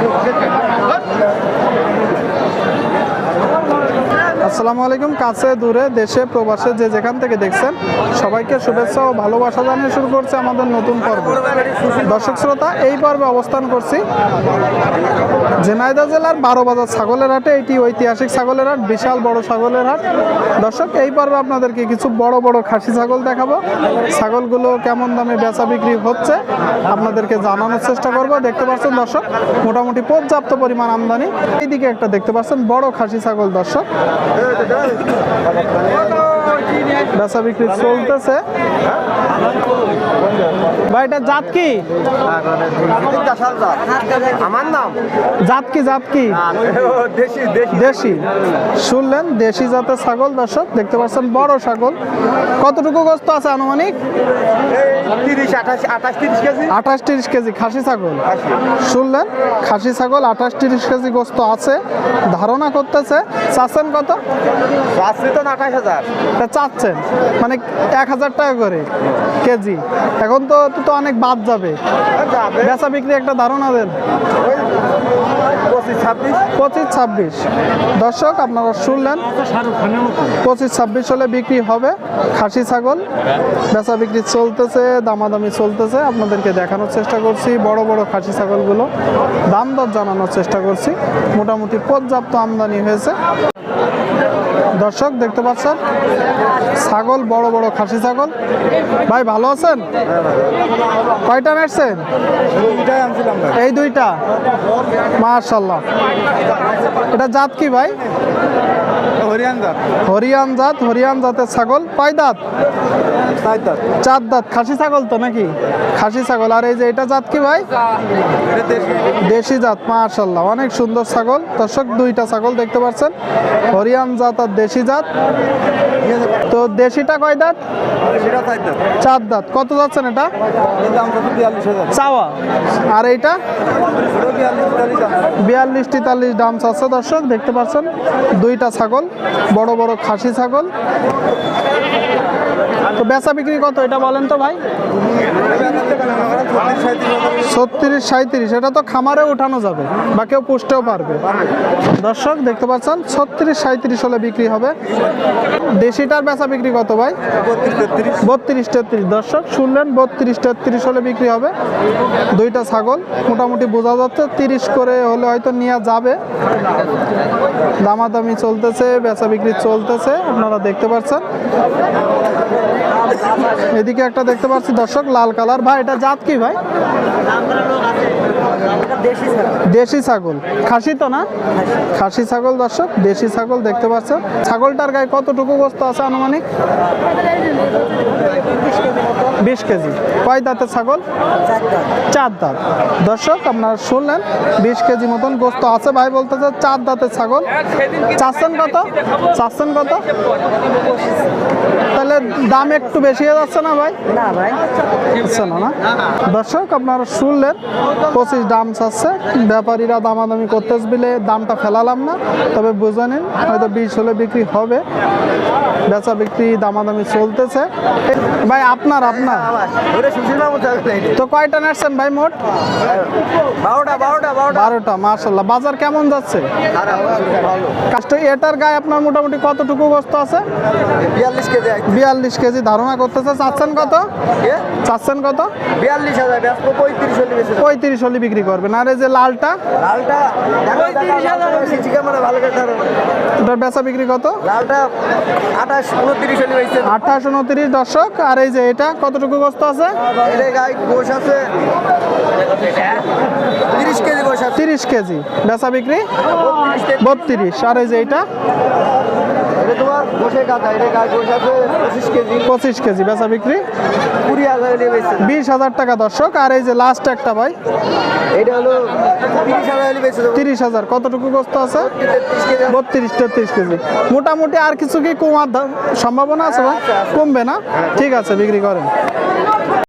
Você আসসালামু আলাইকুম, কাছে, দূরে, দেশে, প্রবাসে, যে যেখান থেকে দেখছেন, সবাইকে শুভেচ্ছা ও ভালোবাসা জানিয়ে শুরু করছে আমাদের নতুন পর্ব। দর্শক শ্রোতা, এই পর্বে অবস্থান করছি ঝিনাইদহ জেলার বারো বাজার ছাগলের হাটে। এটি ঐতিহাসিক ছাগলের হাট, বিশাল বড় ছাগলের হাট। দর্শক, এই পর্বে আপনাদেরকে কিছু বড় বড় খাসি ছাগল দেখাবো। ছাগলগুলো কেমন দামে বেচা বিক্রি হচ্ছে, আপনাদেরকে জানানোর চেষ্টা করব। দেখতে পাচ্ছেন দর্শক, মোটামুটি পর্যাপ্ত পরিমাণ আমদানি। এইদিকে একটা দেখতে পাচ্ছেন বড় খাসি ছাগল দর্শক। Dale, dale. বেচা বিক্রি চলতেছে। ভাই এটা জাত কি? আমার নাম? জাত কি জাত কি? দেশি শুনলেন দেশি জাতের ছাগল দর্শক দেখতে পাচ্ছেন বড় ছাগল। কতটুকু গোস্ত আছে আনুমানিক? আঠাশ তিরিশ কেজি। খাসি ছাগল। শুনলেন খাসি ছাগল আঠাশ তিরিশ কেজি গোস্ত আছে। ধারণা করতেছে চাচ্ছেন কত? আসছে তো আঠাশ হাজার। চাচ্ছেন মানে এক হাজার টাকা করে কেজি। এখন তো তো অনেক বাদ যাবে। বেচা বিক্রি একটা ধারণা দেন। পঁচিশ ছাব্বিশ? পঁচিশ ছাব্বিশ। দর্শক আপনারা শুনলেন। পঁচিশ ছাব্বিশ হলে বিক্রি হবে। খাসি ছাগল। বেচা বিক্রি চলতেছে দামাদামি চলতেছে। আপনাদেরকে দেখানোর চেষ্টা করছি। বড় বড় খাসি ছাগলগুলো। দাম দর জানানোর চেষ্টা করছি। মোটামুটি পর্যাপ্ত আমদানি হয়েছে। দর্শক, দেখতে পাচ্ছেন? ছাগল, বড় বড় খাসি ছাগল। ভাই, ভালো আছেন? কয়টা ভাই এই দুইটা। মার্শাল্লাহ এটা জাত কি ভাই? হরিয়ান জাত, হরিয়ান জাতের ছাগল। কয় দাঁত? চার দাঁত। খাসি ছাগল তো নাকি? খাসি ছাগল। আর এই যে এটা জাত কি ভাই? দেশি জাত মার্শাল্লাহ অনেক সুন্দর ছাগল। দর্শক, দুইটা ছাগল দেখতে পাচ্ছেন। হরিয়ান জাত আর জাত তো দেশিটা কয় দাঁত? চার দাঁত। কত যাচ্ছেন এটা? চাওয়া। আর এইটা? বিয়াল্লিশ তেতাল্লিশ দাম। চাচ্ছে দর্শক দেখতে পাচ্ছেন? দুইটা ছাগল বড় বড় খাসি ছাগল। তো বেচা বিক্রি কত এটা বলেন তো ভাই? ছত্রিশ সাঁত্রিশ এটা তো খামারে উঠানো যাবে বা কেউ পুষতেও পারবে। দর্শক দেখতে পাচ্ছেন? ছত্রিশ সাঁত্রিশ হলে বিক্রি হবে। দেশিটার বেচা বিক্রি কত ভাই? বত্রিশ তেত্রিশ। দর্শক শুনলেন বত্রিশ তেত্রিশ হলে বিক্রি হবে। দুইটা ছাগল মোটামুটি বোঝা যাচ্ছে তিরিশ করে হলে হয়তো নেওয়া যাবে। দামাদামি চলতেছে বেচা বিক্রি চলতেছে আপনারা দেখতে পাচ্ছেন। এদিকে একটা দেখতে পাচ্ছি দর্শক লাল কালার। ভাই এটা জাত কি ভাই? দেশি ছাগল। খাসি তো না? খাসি ছাগল দর্শক দেশি ছাগল দেখতে পাচ্ছেন। ছাগলটার গায়ে কতটুকু বস্তু আছে আনুমানিক? বিশ কেজি। কয় দাঁতের ছাগল? চার দাঁত। দর্শক, আপনারা শুনলেন, বিশ কেজি মতন গোস্ত আছে। ভাই বলতেছে চার দাঁতের ছাগল। চাচ্ছেন কত? চাচ্ছেন কত? দাম একটু বেশি হয়ে যাচ্ছে না ভাই? না ভাই। হচ্ছে না না? দর্শক আপনারা শুনলেন পঁচিশ দাম চাচ্ছে। ব্যাপারীরা দামাদামি করতে বিলে দামটা ফেলালাম না। তবে বুঝে নিন হয়তো বিশ হলে বিক্রি হবে। বেচা বিক্রি দামাদামি চলতেছে। ভাই আপনার আপনার। তো কয়টা নেটছেন ভাই মোট? বারোটা মার্শাল্লাহ বাজার কেমন যাচ্ছে? এটার গায়ে আপনার মোটামুটি কতটুকু গোস্ত আছে? বিয়াল্লিশ কেজি ধারণা করতেছে চাচ্ছেন কত? চাচ্ছেন কত? বিয়াল্লিশ হাজার পঁয়ত্রিশ হলে বেশি পঁয়ত্রিশ হলে বিক্রি করবেন। আর এই যে লালটা? লালটা ভালো এটার বেচা বিক্রি কত? লালটা আঠাশ উনত্রিশ হলে আঠাশ উনত্রিশ দর্শক আর এই যে এটা কতটুকু গোস্ত আছে? গোশ আছে। তিরিশ কেজি তিরিশ কেজি। বেচা বিক্রি? বত্রিশ। আর এই যে এটা? পঁচিশ কেজি। বেচা বিক্রি? বিশ হাজার টাকা দর্শক আর এই যে লাস্ট একটা ভাই এটা হলো তিরিশ হাজার কতটুকু গোস্ত আছে? বত্রিশ তেত্রিশ কেজি। মোটামুটি আর কিছু কি কমার সম্ভাবনা আছে ভাই? কমবে না? ঠিক আছে বিক্রি করেন।